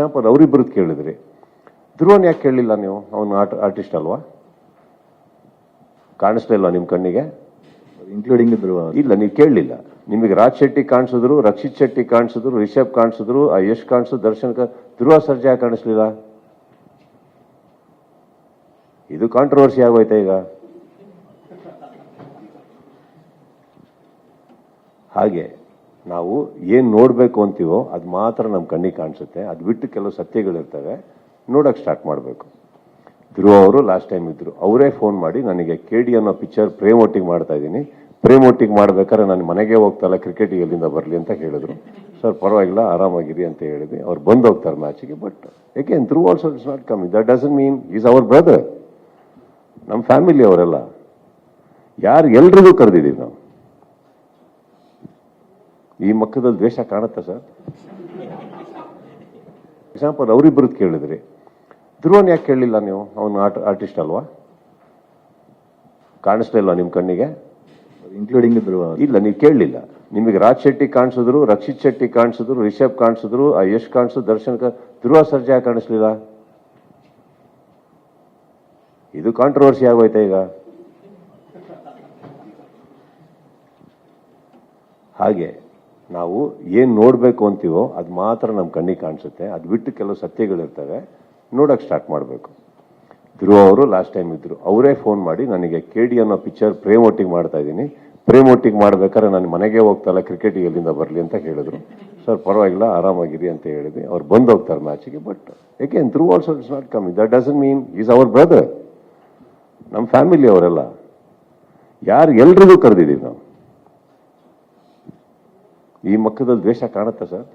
Example ಅವರಿಬ್ಬರದ್ದು ಕೇಳಿದ್ರಿ. ಧ್ರುವನ್ ಯಾಕೆ ಕೇಳಲಿಲ್ಲ ನೀವು? ಅವನು ಆರ್ಟ್ ಆರ್ಟಿಸ್ಟ್ ಅಲ್ವಾ? ಕಾಣಿಸ್ತಾ ಇಲ್ವಾ ನಿಮ್ಮ ಕಣ್ಣಿಗೆ? ಇನ್ಕ್ಲೂಡಿಂಗ್ ಧ್ರುವ ಇಲ್ಲ ನೀವು ಕೇಳಲಿಲ್ಲ. ನಿಮಗೆ ರಾಜ್ ಶೆಟ್ಟಿ ಕಾಣಿಸಿದ್ರು ರಕ್ಷಿತ್ ಶೆಟ್ಟಿ ಕಾಣಿಸಿದ್ರು ರಿಷಬ್ ಕಾಣಿಸಿದ್ರು ಆ ಯಶ್ ಕಾಣಿಸಿದ್ರು ದರ್ಶನ್ ಧ್ರುವ ಸರ್ಜಾ ಕಾಣಿಸ್ಲಿಲ್ಲ? ಇದು ಕಾಂಟ್ರವರ್ಸಿ ಆಗೋಯ್ತಾ ಈಗ? ಹಾಗೆ. ನಾವು ಏನು ನೋಡಬೇಕು ಅಂತೀವೋ ಅದು ಮಾತ್ರ ನಮ್ಮ ಕಣ್ಣಿಗೆ ಕಾಣಿಸುತ್ತೆ. ಅದು ಬಿಟ್ಟು ಕೆಲವು ಸತ್ಯಗಳಿರ್ತವೆ. ನೋಡಕ್ ಸ್ಟಾರ್ಟ್ ಮಾಡಬೇಕು. ಧ್ರುವ ಅವರು ಲಾಸ್ಟ್ ಟೈಮ್ ಇದ್ದರು ಅವರೇ ಫೋನ್ ಮಾಡಿ ನನಗೆ ಕೆ ಡಿ ಅನ್ನೋ ಪಿಕ್ಚರ್ ಪ್ರೇಮ್ ಒಟ್ಟಿಗೆ ಮಾಡ್ತಾ ಇದ್ದೀನಿ. ಪ್ರೇಮ್ ಒಟ್ಟಿಗೆ ಮಾಡ್ಬೇಕಾದ್ರೆ ನಾನು ಮನೆಗೆ ಹೋಗ್ತಲ್ಲ ಕ್ರಿಕೆಟ್ ಎಲ್ಲಿಂದ ಬರಲಿ ಅಂತ ಹೇಳಿದ್ರು. ಸರ್, ಪರವಾಗಿಲ್ಲ, ಆರಾಮಾಗಿರಿ ಅಂತ ಹೇಳಿದ್ವಿ. ಅವ್ರು ಬಂದು ಹೋಗ್ತಾರೆ ಮ್ಯಾಚಿಗೆ but again Dhruva also it's not coming that doesn't mean is our brother ನಮ್ಮ ಫ್ಯಾಮಿಲಿ ಅವರೆಲ್ಲ. ಯಾರು ಎಲ್ರಿಗೂ ಕರೆದಿದ್ದೀವಿ ನಾವು. ಈ ಮಕ್ಕದಲ್ಲಿ ದ್ವೇಷ ಕಾಣುತ್ತಾ ಸರ್? ಎಕ್ಸಾಂಪಲ್ ಅವರಿಬ್ಬರದ್ದು ಕೇಳಿದ್ರಿ. ಧ್ರುವನ್ ಯಾಕೆ ಕೇಳಲಿಲ್ಲ ನೀವು? ಅವನು ಆರ್ಟ್ ಆರ್ಟಿಸ್ಟ್ ಅಲ್ವಾ? ಕಾಣಿಸ್ತಾ ಇಲ್ವಾ ನಿಮ್ಮ ಕಣ್ಣಿಗೆ? ಇನ್ಕ್ಲೂಡಿಂಗ್ ಧ್ರುವ ಇಲ್ಲ ನೀವು ಕೇಳಲಿಲ್ಲ ನಿಮಗೆ ರಾಜ್ ಶೆಟ್ಟಿ ಕಾಣಿಸಿದ್ರು ರಕ್ಷಿತ್ ಶೆಟ್ಟಿ ಕಾಣಿಸಿದ್ರು ರಿಷಬ್ ಕಾಣಿಸಿದ್ರು ಆ ಯಶ್ ಕಾಣಿಸಿದ್ರು ದರ್ಶನ್ ಧ್ರುವ ಸರ್ಜಾ ಕಾಣಿಸ್ಲಿಲ್ಲ? ಇದು ಕಾಂಟ್ರವರ್ಸಿ ಆಗೋಯ್ತಾ ಈಗ? ಹಾಗೆ. ನಾವು ಏನು ನೋಡಬೇಕು ಅಂತೀವೋ ಅದು ಮಾತ್ರ ನಮ್ಮ ಕಣ್ಣಿಗೆ ಕಾಣಿಸುತ್ತೆ. ಅದು ಬಿಟ್ಟು ಕೆಲವು ಸತ್ಯಗಳಿರ್ತವೆ ನೋಡೋಕೆ ಸ್ಟಾರ್ಟ್ ಮಾಡಬೇಕು. ಧ್ರುವ ಅವರು ಲಾಸ್ಟ್ ಟೈಮ್ ಇದ್ದರು ಅವರೇ ಫೋನ್ ಮಾಡಿ ನನಗೆ ಕೆ ಡಿ ಅನ್ನೋ ಪಿಕ್ಚರ್ ಪ್ರೇಮ್ ಒಟ್ಟಿಗೆ ಮಾಡ್ತಾ ಇದ್ದೀನಿ. ಪ್ರೇಮ್ ಒಟ್ಟಿಗೆ ಮಾಡ್ಬೇಕಾದ್ರೆ ನಾನು ಮನೆಗೆ ಹೋಗ್ತಲ್ಲ ಕ್ರಿಕೆಟ್ ಎಲ್ಲಿಂದ ಬರಲಿ ಅಂತ ಹೇಳಿದ್ರು. ಸರ್ ಪರವಾಗಿಲ್ಲ, ಆರಾಮಾಗಿರಿ ಅಂತ ಹೇಳಿದ್ವಿ. ಅವ್ರು ಬಂದು ಹೋಗ್ತಾರೆ ಮ್ಯಾಚಿಗೆ but again Dhruva also it's not coming that doesn't mean is our brother ನಮ್ಮ ಫ್ಯಾಮಿಲಿ ಅವರೆಲ್ಲ. ಯಾರು ಎಲ್ರಿಗೂ ಕರೆದಿದ್ದೀವಿ ನಾವು. ಈ ಮಕ್ಕದಲ್ಲಿ ದ್ವೇಷ ಕಾಣುತ್ತಾ ಸರ್?